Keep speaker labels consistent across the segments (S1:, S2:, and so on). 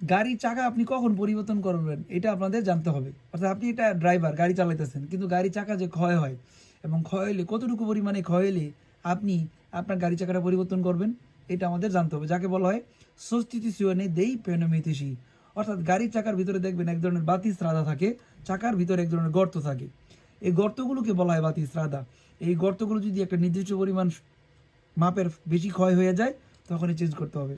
S1: গাড়ির চাকা আপনি কখন পরিবর্তন করবেন, এটা আপনাদের জানতে হবে। অর্থাৎ আপনি এটা ড্রাইভার গাড়ি চালাইতেছেন, কিন্তু গাড়ির চাকা যে ক্ষয় হয়, এবং ক্ষয় হলে কতটুকু পরিমাণে ক্ষয় হলে আপনি আপনার গাড়ি চাকাটা পরিবর্তন করবেন, এটা আমাদের জানতে হবে। যাকে বলা হয় সস্তিতিসিওনে দেই পেনোমিতিসি। অর্থাৎ গাড়ির চাকার ভিতরে দেখবেন এক ধরনের বাতি শ্রাদা থাকে, চাকার ভিতরে এক ধরনের গর্ত থাকে। এই গর্তগুলোকে বলা হয় বাতি শ্রাদা এই গর্তগুলো যদি একটা নির্দিষ্ট পরিমাণ মাপের বেশি ক্ষয় হয়ে যায়, তখনই চেঞ্জ করতে হবে।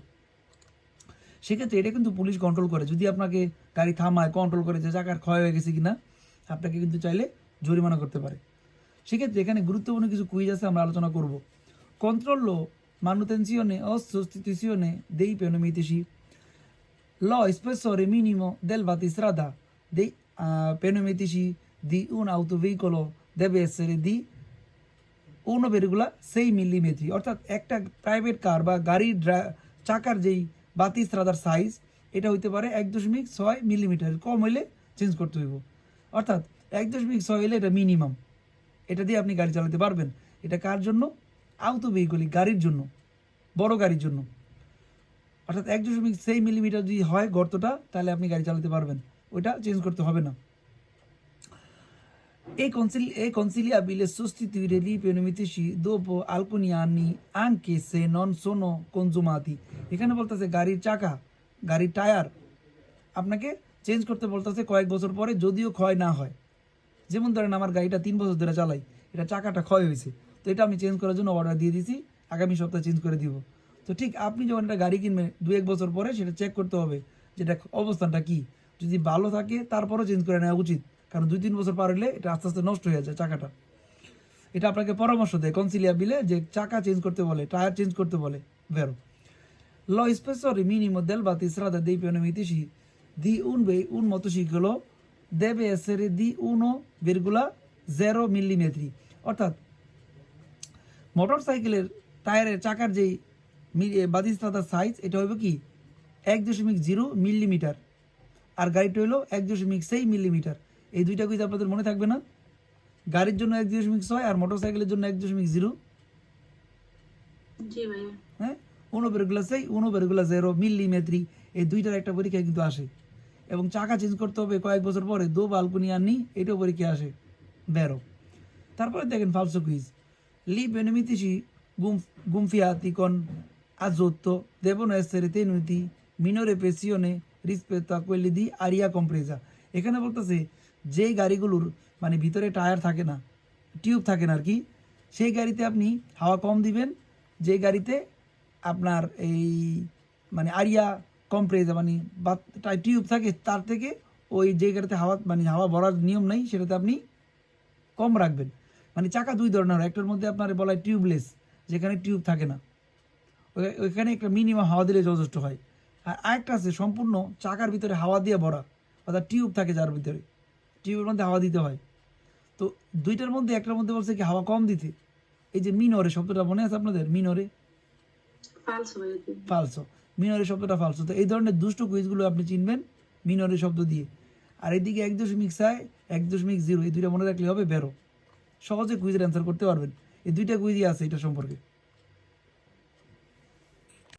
S1: সেক্ষেত্রে এটা কিন্তু পুলিশ কন্ট্রোল করে। যদি আপনাকে গাড়ি থামায় কন্ট্রোল করে যে চাকার ক্ষয় হয়ে গেছে কিনা আপনাকে কিন্তু চাইলে জরিমানা করতে পারে। সেক্ষেত্রে এখানে গুরুত্বপূর্ণ কিছু কুইজ আছে আমরা আলোচনা করব। কন্ট্রোললো manutenzione o sostituzione dei pneumatici. Lo spessore minimo del battistrada dei uh, pneumatici di un deve essere di উনো বেরগুলা সেই মিলিমিটারি অর্থাৎ একটা প্রাইভেট কার বা গাড়ির ড্রা- চাকার যেই বাতি রাদার সাইজ এটা হইতে পারে এক দশমিক ছয় মিলিমিটার কম হইলে চেঞ্জ করতে হইব। অর্থাৎ এক দশমিক ছয় হইলে এটা মিনিমাম এটা দিয়ে আপনি গাড়ি চালাতে পারবেন। এটা কার জন্য? আউটো ভেহিকলি গাড়ির জন্য। বড় গাড়ির জন্য। অর্থাৎ এক দশমিক সেই মিলিমিটার যদি হয় গর্তটা, তাহলে আপনি গাড়ি চালাতে পারবেন। ওইটা চেঞ্জ করতে হবে না। E, consigli- e consigliabile sostituire i pneumatici dopo alcuni anni anche se non sono consumati এখানে বলতেছে গাড়ির চাকা গাড়ির টায়ার। আপনাকে চেঞ্জ করতে বলতেছে কয়েক বছর পরে যদিও ক্ষয় না হয়। যেমন ধরেন আমার গাড়িটা তিন বছর ধরে চালাই এটা চাকাটা ক্ষয় হয়েছে। তো এটা আমি চেঞ্জ করার জন্য অর্ডার দিয়ে দিছি আগামী সপ্তাহে চেঞ্জ করে দিব। তো ঠিক আপনি যখন একটা গাড়ি কিনবেন দু এক বছর পরে সেটা চেক করতে হবে যেটা অবস্থানটা কি। যদি ভালো থাকে তারপরও চেঞ্জ করে নেওয়া উচিত। কারণ দুই তিন বছর পার হলে এটা আস্তে আস্তে নষ্ট হয়ে যায় চাকাটা। এটা আপনাকে পরামর্শ দেয় কনসিলিয়া বিলে যে চাকা চেঞ্জ করতে বলে টায়ার চেঞ্জ করতে বলে ভেরো Lo spessore minimo del battistrada dei pneumatici di un, ve- un motociclo deve essere di 1,0 mm অর্থাৎ মোটর সাইকেলের টায়ারের চাকার যেই বাতিস্তাদার সাইজ এটা হবে কি এক দশমিক জিরো মিলিমিটার আর গাড়িটা হলো এক দশমিক সেই মিলিমিটার এই দুইটা কুইজ আপনাদের মনে থাকবে না। গাড়ির জন্য এক দশমিক ছয় আর মোটর সাইকেলের জন্য এক দশমিক জিরো। হ্যাঁ? উনো বেরগুলা সেই উনো বেরগুলা জেরো মিলিমেট্রি এই দুইটার একটা পরীক্ষা কিন্তু আসে। এবং চাকা চেঞ্জ করতে হবে কয়েক বছর পরে দো বালকুনি আননি এটাও পরীক্ষা আসে। বেরো। তারপরে দেখেন ফালসো কুইজ লি বেনিমিতিসি গুম গুমফিয়াতি কন আজোত্তো দেবনো এসেরে তেনুতি মিনোরে পেসিওনে রিসপেতা কোয়েলিদি আরিয়া কম্প্রেজা। এখানে বলতেছে যে গাড়িগুলোর মানে ভিতরে টায়ার থাকে না, টিউব থাকে না আর কি, সেই গাড়িতে আপনি হাওয়া কম দিবেন, যে গাড়িতে আপনার এই মানে আরিয়া কম্প্রেজা মানে বা টিউব থাকে তার থেকে ওই যে গাড়িতে হাওয়া মানে হাওয়া ভরার নিয়ম নেই, সেটাতে আপনি কম রাখবেন। মানে চাকা দুই ধরনের একটার মধ্যে আপনার বলা হয় টিউবলেস যেখানে টিউব থাকে না। ওই- ওইখানে একটা মিনিমাম হাওয়া দিলে যথেষ্ট হয়। আর আরেকটা আছে, সম্পূর্ণ চাকার ভিতরে হাওয়া দিয়ে ভরা, অর্থাৎ টিউব থাকে যার ভিতরে। টিউবের মধ্যে হাওয়া দিতে হয়। তো দুইটার মধ্যে একটার মধ্যে বলছে কি হাওয়া কম দিতে। এই যে মিনরে শব্দটা মনে আছে আপনাদের? মিনরে? ফালসো মিনরে শব্দটা ফালসো তো এই ধরনের দুষ্ট কুইজগুলো আপনি চিনবেন মিনরে শব্দ দিয়ে। আর এদিকে এক দশমিক ছয় এক দশমিক জিরো এই দুইটা মনে রাখলে হবে বেরো। সহজে কুইজের অ্যান্সার করতে পারবেন। এই দুইটা কুইজই আছে এটা সম্পর্কে।